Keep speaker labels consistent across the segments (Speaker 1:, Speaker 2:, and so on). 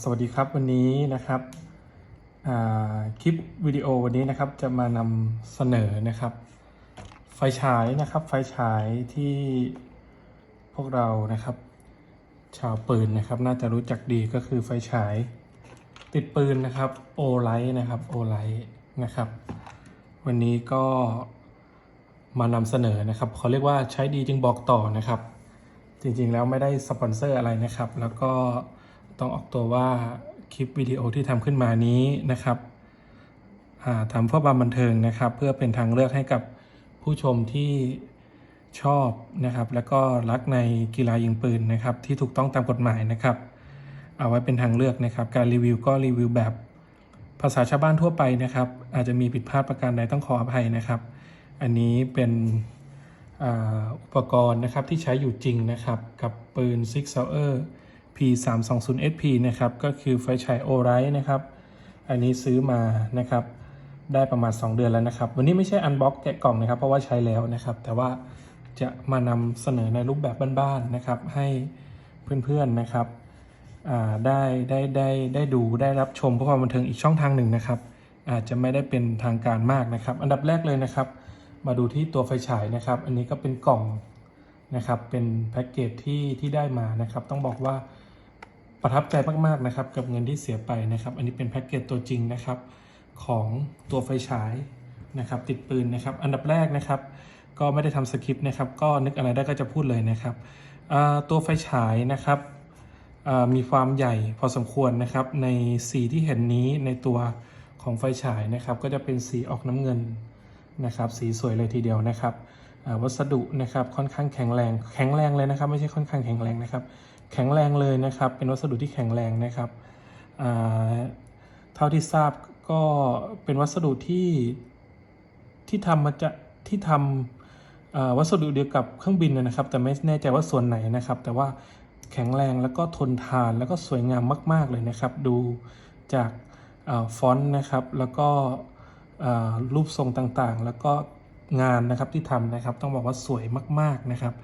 Speaker 1: สวัสดีครับวันนี้นะครับคลิปวิดีโอวันนี้นะครับจะมานำเสนอนะครับ ไฟฉายนะครับไฟฉายที่พวกเรานะครับ ชาวปืนนะครับ น่าจะรู้จักดีก็คือไฟฉายติดปืนนะครับโอไลท์นะครับโอไลท์นะครับ วันนี้ก็มานำเสนอนะครับเขาเรียกว่าใช้ดีจึงบอกต่อนะครับ จริงๆแล้วไม่ได้สปอนเซอร์อะไรนะครับ แล้วก็ ต้องออกตัวว่าคลิปวิดีโอที่ทำขึ้นมานี้นะครับทำเพื่อความบันเทิงนะครับ เพื่อเป็นทางเลือกให้กับผู้ชมที่ชอบนะครับ แล้วก็รักในกีฬายิงปืนนะครับ ที่ถูกต้องตามกฎหมายนะครับ เอาไว้เป็นทางเลือกนะครับ การรีวิวก็รีวิวแบบภาษาชาวบ้านทั่วไปนะครับ อาจจะมีผิดพลาดประการใดต้องขออภัยนะครับ อันนี้เป็นอุปกรณ์นะครับที่ใช้อยู่จริงนะครับ กับปืน Six ออร์ P320SP นะครับก็คือไฟฉายโอไรนะครับ อันนี้ซื้อมานะครับ ได้ประมาณ 2 เดือนแล้วนะครับ วันนี้ไม่ใช่อันบ็อกแกะกล่องนะครับ เพราะว่าใช้แล้วนะครับ แต่ว่าจะมานำเสนอในรูปแบบบ้านๆนะครับ ให้เพื่อนๆนะครับได้ได้ได้ได้ดูได้รับชมเพื่อความบันเทิงอีกช่องทางหนึ่งนะครับ อาจจะไม่ได้เป็นทางการมากนะครับ อันดับแรกเลยนะครับ มาดูที่ตัวไฟฉายนะครับ อันนี้ก็เป็นกล่องนะครับเป็นแพ็กเกจที่ที่ได้มานะครับ ต้องบอกว่า ประทับใจมากๆนะครับกับเงินที่เสียไปนะครับ อันนี้เป็นแพ็กเกจตัวจริงนะครับของตัวไฟฉายนะครับติดปืนนะครับ อันดับแรกนะครับ ก็ไม่ได้ทำสคริปต์นะครับ ก็นึกอะไรได้ก็จะพูดเลยนะครับตัวไฟฉายนะครับมีความใหญ่พอสมควรนะครับ ในสีที่เห็นนี้ในตัวของไฟฉายนะครับ ก็จะเป็นสีออกน้ำเงินนะครับ สีสวยเลยทีเดียวนะครับวัสดุนะครับค่อนข้างแข็งแรงแข็งแรงเลยนะครับ ไม่ใช่ค่อนข้างแข็งแรงนะครับ แข็งแรงเลยนะครับ เป็นวัสดุที่แข็งแรงนะครับเท่าที่ทราบก็เป็นวัสดุที่ที่ทำมาจะที่ทำวัสดุเดียวกับเครื่องบินนะครับ แต่ไม่แน่ใจว่าส่วนไหนนะครับ แต่ว่าแข็งแรงแล้วก็ทนทานแล้วก็สวยงามมาก ๆเลยนะครับ ดูจากฟอนต์นะครับ แล้วก็รูปทรงต่างๆ แล้วก็งานนะครับที่ทำนะครับ ต้องบอกว่าสวยมาก ๆนะครับ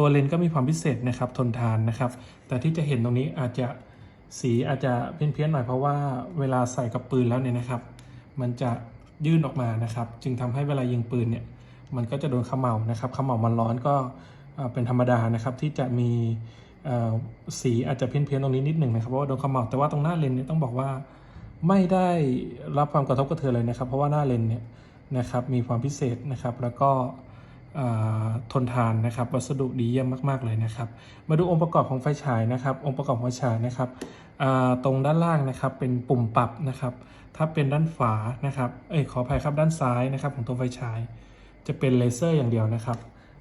Speaker 1: ตัวเลนก็มีความพิเศษนะครับทนทานนะครับ แต่ที่จะเห็นตรงนี้อาจจะสีอาจจะเพี้ยนๆหน่อยเพราะว่าเวลาใส่กับปืนแล้วเนี่ยนะครับ มันจะยื่นออกมานะครับ จึงทำให้เวลายิงปืนเนี่ยมันก็จะโดนเขม่านะครับเขม่ามันร้อนก็เป็นธรรมดานะครับที่จะมีสีอาจจะเพี้ยนๆตรงนี้นิดหนึ่งนะครับเพราะว่าโดนเขม่าแต่ว่าตรงหน้าเลนเนี่ยต้องบอกว่าไม่ได้รับความกระทบกระเทือนเลยนะครับ เพราะว่าหน้าเลนเนี่ยนะครับมีความพิเศษนะครับแล้วก็ ทนทานนะครับ วัสดุดีเยี่ยมมากๆเลยนะครับ มาดูองค์ประกอบของไฟฉายนะครับ องค์ประกอบของไฟฉายนะครับตรงด้านล่างนะครับเป็นปุ่มปรับนะครับ ถ้าเป็นด้านฝานะครับเอ้ยขออภัยครับด้านซ้ายนะครับ ของตัวไฟฉาย จะเป็นเลเซอร์อย่างเดียวนะครับ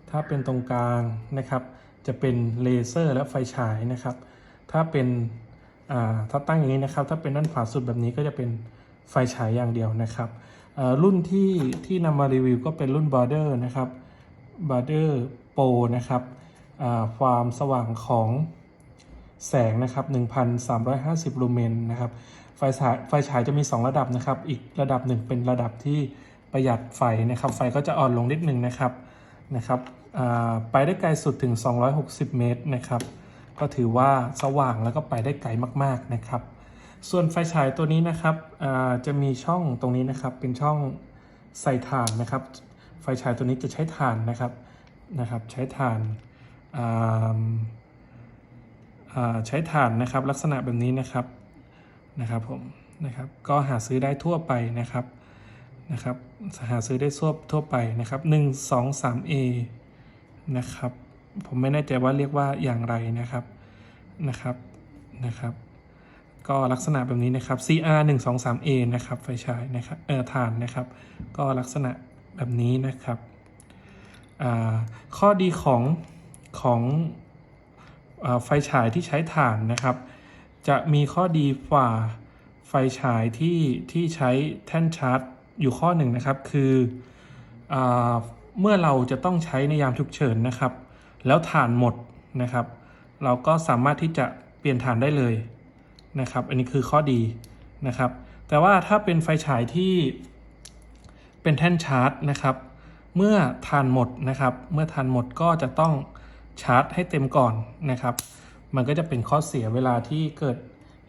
Speaker 1: ถ้าเป็นตรงกลางนะครับ จะเป็นเลเซอร์และไฟฉายนะครับ ถ้าเป็นถ้าตั้งอย่างนี้นะครับ ถ้าเป็นด้านขวาสุดแบบนี้ก็จะเป็นไฟฉายอย่างเดียวนะครับรุ่นที่ที่นำมารีวิวก็เป็นรุ่น Border นะครับ Border Pro นะครับความสว่างของแสงนะครับ 1,350 ลูเมนนะครับ ไฟฉายไฟฉายจะมี 2 ระดับนะครับ อีกระดับหนึ่งเป็นระดับที่ประหยัดไฟนะครับ ไฟก็จะอ่อนลงนิดนึงนะครับนะครับไปได้ไกลสุดถึง 260 เมตรนะครับ ก็ถือว่าสว่างแล้วก็ไปได้ไกลมากๆนะครับ ส่วนไฟฉายตัวนี้นะครับจะมีช่องตรงนี้นะครับ เป็นช่องใส่ถ่านนะครับ ไฟฉายตัวนี้จะใช้ถ่านนะครับนะครับใช้ถ่านอ่าอ่าใช้ถ่านนะครับลักษณะแบบนี้นะครับนะครับผมนะครับก็หาซื้อได้ทั่วไปนะครับนะครับหาซื้อได้ทั่วทั่วไปนะครับ1 2 3 A นะครับผมไม่แน่ใจว่าเรียกว่าอย่างไรนะครับนะครับนะครับ ก็ลักษณะแบบนี้นะครับ CR 1 2 3 A นะครับไฟฉายนะครับเอ่อฐานนะครับ ก็ลักษณะ แบบนี้นะครับ ข้อดีของของอไฟฉายที่ใช้ถ่านนะครับ จะมีข้อดีกว่าไฟฉายที่ที่ใช้แท่นชาร์จอยู่ข้อหนึ่งนะครับ คืออเมื่อเราจะต้องใช้ในยามฉุกเฉินนะครับ แล้วถ่านหมดนะครับ เราก็สามารถที่จะเปลี่ยนถ่านได้เลยนะครับ อันนี้คือข้อดีนะครับ แต่ว่าถ้าเป็นไฟฉายที่ เป็นแท่นชาร์จนะครับ เมื่อถ่านหมดนะครับ เมื่อถ่านหมดก็จะต้องชาร์จให้เต็มก่อนนะครับ มันก็จะเป็นข้อเสียเวลาที่เกิด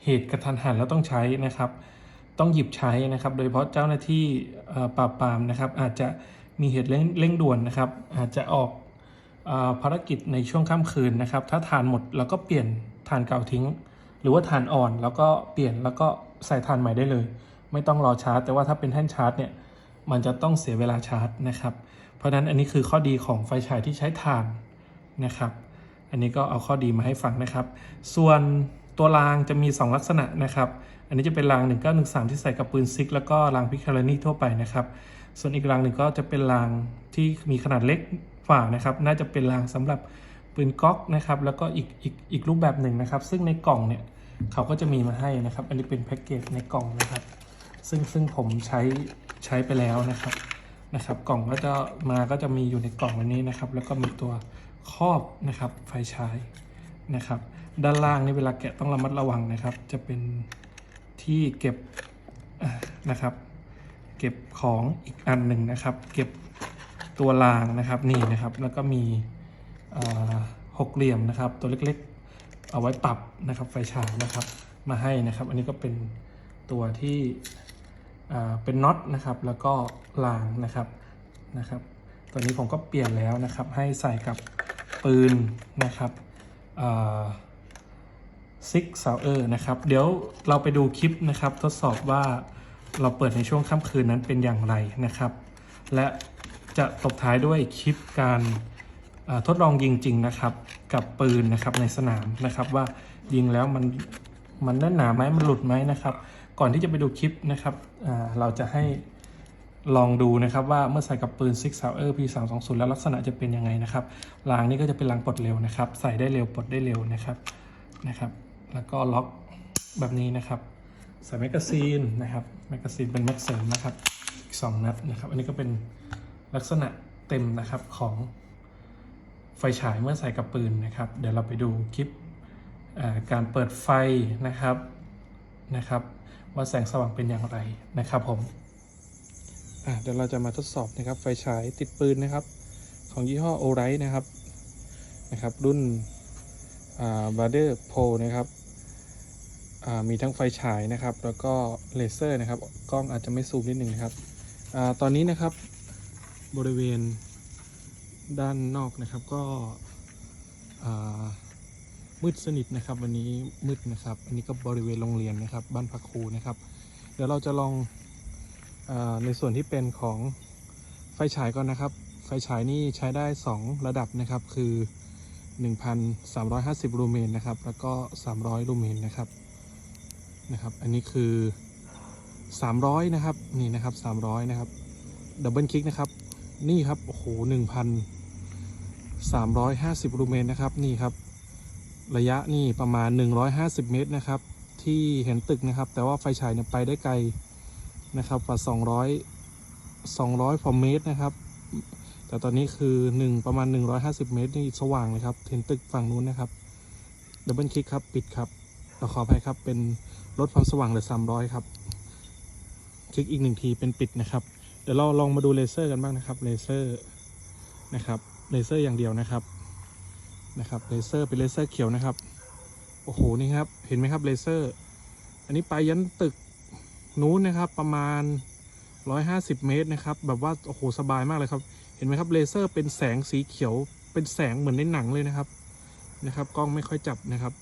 Speaker 1: เหตุกระทันหันแล้วต้องใช้นะครับ ต้องหยิบใช้นะครับ โดยเฉพาะเจ้าหน้าที่เอ่อปราบปรามนะครับ อาจจะมีเหตุเร่งเร่งด่วนนะครับ อาจจะออกภารกิจในช่วงค่ำคืนนะครับ ถ้าทานหมดเราก็เปลี่ยนทานเก่าทิ้ง หรือว่าทานอ่อนแล้วก็เปลี่ยนแล้วก็ใส่ทานใหม่ได้เลย ไม่ต้องรอชาร์จ แต่ว่าถ้าเป็นแท่นชาร์จเนี่ย มันจะต้องเสียเวลาชาร์จนะครับ เพราะฉะนั้นอันนี้คือข้อดีของไฟฉายที่ใช้ถ่านนะครับ อันนี้ก็เอาข้อดีมาให้ฟังนะครับ ส่วนตัวรางจะมี 2 ลักษณะนะครับ อันนี้จะเป็นราง 1913 ที่ใส่กับปืนซิก แล้วก็รางพิคาร์นีทั่วไปนะครับ ส่วนอีกรางหนึ่งก็จะเป็นรางที่มีขนาดเล็กฝ่านะครับ น่าจะเป็นรางสำหรับปืนก๊อกนะครับ แล้วก็อีกอีกอีกรูปแบบหนึ่งนะครับ ซึ่งในกล่องเนี่ยเขาก็จะมีมาให้นะครับ อันนี้เป็นแพ็กเกจในกล่องนะครับ ซึ่งซึ่งผมใช้ใช้ไปแล้วนะครับนะครับ กล่องก็จะมาก็จะมีอยู่ในกล่องอันนี้นะครับ แล้วก็มีตัวครอบนะครับไฟฉายนะครับ ด้านล่างนี่เวลาแกะต้องระมัดระวังนะครับ จะเป็นที่เก็บนะครับ เก็บของอีกอันหนึ่งนะครับ เก็บตัวรางนะครับนี่นะครับ แล้วก็มีหกเหลี่ยมนะครับ ตัวเล็กๆ เอาไว้ปรับนะครับ ไฟฉายนะครับมาให้นะครับ อันนี้ก็เป็นตัวที่ เป็นน็อตนะครับแล้วก็รางนะครับนะครับตัวนี้ผมก็เปลี่ยนแล้วนะครับ ให้ใส่กับปืนนะครับซิกซาวเออร์นะครับ เดี๋ยวเราไปดูคลิปนะครับ ทดสอบว่าเราเปิดในช่วงค่ำคืนนั้นเป็นอย่างไรนะครับ และจะตบท้ายด้วยคลิปการทดลองยิงจริงนะครับ กับปืนนะครับในสนามนะครับ ว่ายิงแล้วมันมันแน่นหนาไหมมันหลุดไหมนะครับ ก่อนที่จะไปดูคลิปนะครับเราจะให้ลองดูนะครับว่าเมื่อใส่กับปืน Six Sauer P320 แล้วลักษณะจะเป็นยังไงนะครับรางนี้ก็จะเป็นรางปลดเร็วนะครับ ใส่ได้เร็วปลดได้เร็วนะครับนะครับ แล้วก็ล็อกแบบนี้นะครับใส่แมกกาซีนนะครับแมกกาซีนเป็นแม็กเสริมนะครับอีกสองนัดนะครับ อันนี้ก็เป็นลักษณะเต็มนะครับของไฟฉายเมื่อใส่กับปืนนะครับ เดี๋ยวเราไปดูคลิปการเปิดไฟนะครับนะครับ ว่าแสงสว่างเป็นอย่างไรนะครับผมเดี๋ยวเราจะมาทดสอบนะครับไฟฉายติดปืนนะครับ ของยี่ห้อโอไรนะครับนะครับ รุ่นบาร์เดอร์โพนะครับมีทั้งไฟฉายนะครับ แล้วก็เลเซอร์นะครับ กล้องอาจจะไม่ซูมนิดหนึ่งนะครับอตอนนี้นะครับบริเวณด้านนอกนะครับก็ มืดสนิทนะครับ วันนี้มืดนะครับ อันนี้ก็บริเวณโรงเรียนนะครับ บ้านพักครูนะครับ เดี๋ยวเราจะลองอในส่วนที่เป็นของไฟฉายก่อนนะครับ ไฟฉายนี่ใช้ได้ 2 ระดับนะครับ คือ 1,350 ลูเมนนะครับ แล้วก็ 300 ลูเมนนะครับนะครับ อันนี้คือ 300 นะครับ นี่นะครับ 300 นะครับ ดับเบิลคลิกนะครับ นี่ครับ โอ้โห 1,350 ลูเมนนะครับ นี่ครับ ระยะนี่ประมาณ 150 เมตรนะครับ ที่เห็นตึกนะครับ แต่ว่าไฟฉายเนี่ยไปได้ไกลนะครับกว่า 200 200กว่าเมตรนะครับ แต่ตอนนี้คือ 1 ประมาณ 150 เมตรนี่สว่างเลยครับเห็นตึกฝั่งนู้นนะครับดับเบิลคลิกครับปิดครับเราขออภัยครับเป็นลดความสว่างเหลือ 300 ครับ คลิกอีกหนึ่งทีเป็นปิดนะครับ เดี๋ยวเราลองมาดูเลเซอร์กันบ้างนะครับเลเซอร์นะครับเลเซอร์อย่างเดียวนะครับ นะครับเลเซอร์เป็นเลเซอร์เขียวนะครับ โอ้โหนี่ครับเห็นไหมครับเลเซอร์ อันนี้ไปยันตึกนู้นนะครับประมาณ 150 เมตรนะครับแบบว่าโอ้โหสบายมากเลยครับ เห็นไหมครับเลเซอร์เป็นแสงสีเขียว เป็นแสงเหมือนในหนังเลยนะครับนะครับ กล้องไม่ค่อยจับนะครับ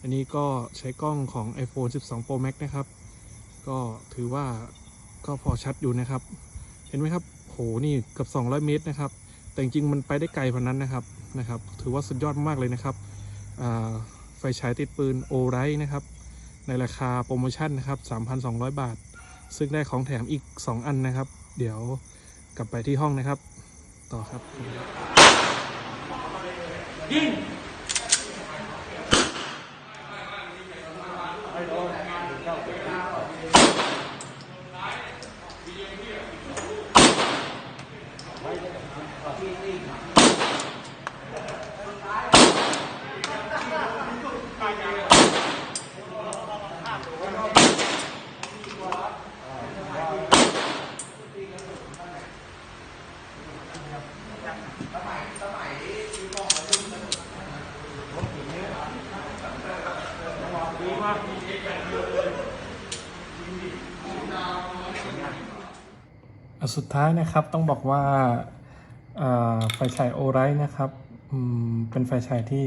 Speaker 1: อันนี้ก็ใช้กล้องของ iPhone 12 Pro Max นะครับ ก็ถือว่าก็พอชัดอยู่นะครับ เห็นไหมครับโหนี่เกือบ200 เมตรนะครับ แต่จริงมันไปได้ไกลกว่านั้นนะครับนะครับ ถือว่าสุดยอดมากเลยนะครับไฟฉายติดปืนโอไรนะครับ ในราคาโปรโมชั่นนะครับ 3,200 บาท ซึ่งได้ของแถมอีก 2 อันนะครับ เดี๋ยวกลับไปที่ห้องนะครับ ต่อครับ
Speaker 2: ยิง
Speaker 1: สุดท้ายนะครับต้องบอกว่าไฟฉายโอไรนะครับเป็นไฟฉายที่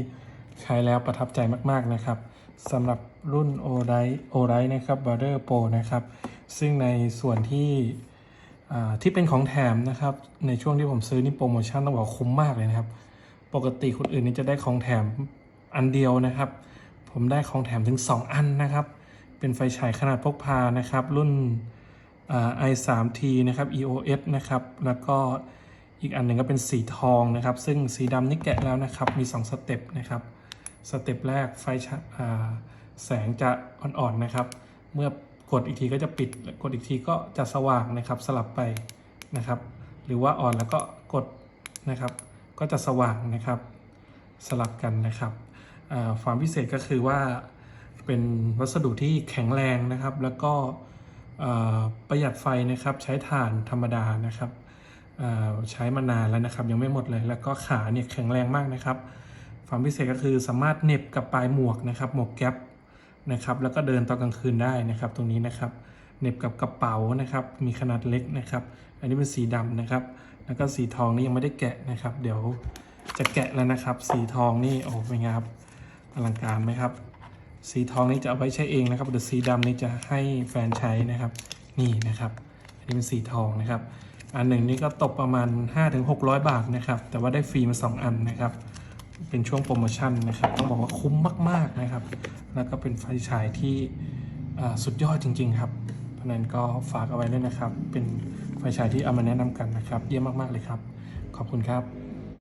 Speaker 1: ใช้แล้วประทับใจมากๆนะครับสำหรับรุ่นโอไรโอไรนะครับบ o เ r อร์โปนะครับซึ่งในส่วนที่ที่เป็นของแถมนะครับ ในช่วงที่ผมซื้อนี่โปรโมชั่นต้องบอกคุ้มมากเลยนะครับ ปกติคนอื่นนี่จะได้ของแถมอันเดียวนะครับ ผมได้ของแถมถึง 2 อันนะครับ เป็นไฟฉายขนาดพกพานะครับ รุ่นอ่า i3t นะครับ EOS นะครับ แล้วก็อีกอันหนึ่งก็เป็นสีทองนะครับ ซึ่งสีดำนี่แกะแล้วนะครับ มี 2 สเต็ปนะครับ สเต็ปแรกไฟฉายแสงจะอ่อนๆนะครับ เมื่อกดอีกทีก็จะปิด กดอีกทีก็จะสว่างนะครับ สลับไปนะครับ หรือว่าอ่อนแล้วก็กดนะครับ ก็จะสว่างนะครับ สลับกันนะครับ ความพิเศษก็คือว่า เป็นวัสดุที่แข็งแรงนะครับ แล้วก็ประหยัดไฟนะครับ ใช้ถ่านธรรมดานะครับใช้มานานแล้วนะครับ ยังไม่หมดเลย แล้วก็ขาเนี่ยแข็งแรงมากนะครับ ความพิเศษก็คือสามารถเน็บกับปลายหมวกนะครับ หมวกแก๊ปนะครับ แล้วก็เดินตอนกลางคืนได้นะครับ ตรงนี้นะครับเน็บกับกระเป๋านะครับ มีขนาดเล็กนะครับ อันนี้เป็นสีดำนะครับ แล้วก็สีทองนี่ยังไม่ได้แกะนะครับ เดี๋ยวจะแกะแล้วนะครับ สีทองนี่โอ้เป็นไงครับอลังการไหมครับ สีทองนี่จะเอาไว้ใช้เองนะครับเดี๋ยวสีดำนี่จะให้แฟนใช้นะครับนี่นะครับอันนี้เป็นสีทองนะครับ อันหนึ่งนี่ก็ตกประมาณ 5-600 บาทนะครับ แต่ว่าได้ฟรีมา 2 อันนะครับ เป็นช่วงโปรโมชั่นนะครับ ต้องบอกว่าคุ้มมากๆนะครับ แล้วก็เป็นไฟฉายที่สุดยอดจริง ๆ ครับเพราะฉะนั้นก็ฝากเอาไว้ด้วยนะครับ เป็นไฟฉายที่เอามาแนะนำกันนะครับ เยี่ยมมากๆเลยครับ ขอบคุณครับ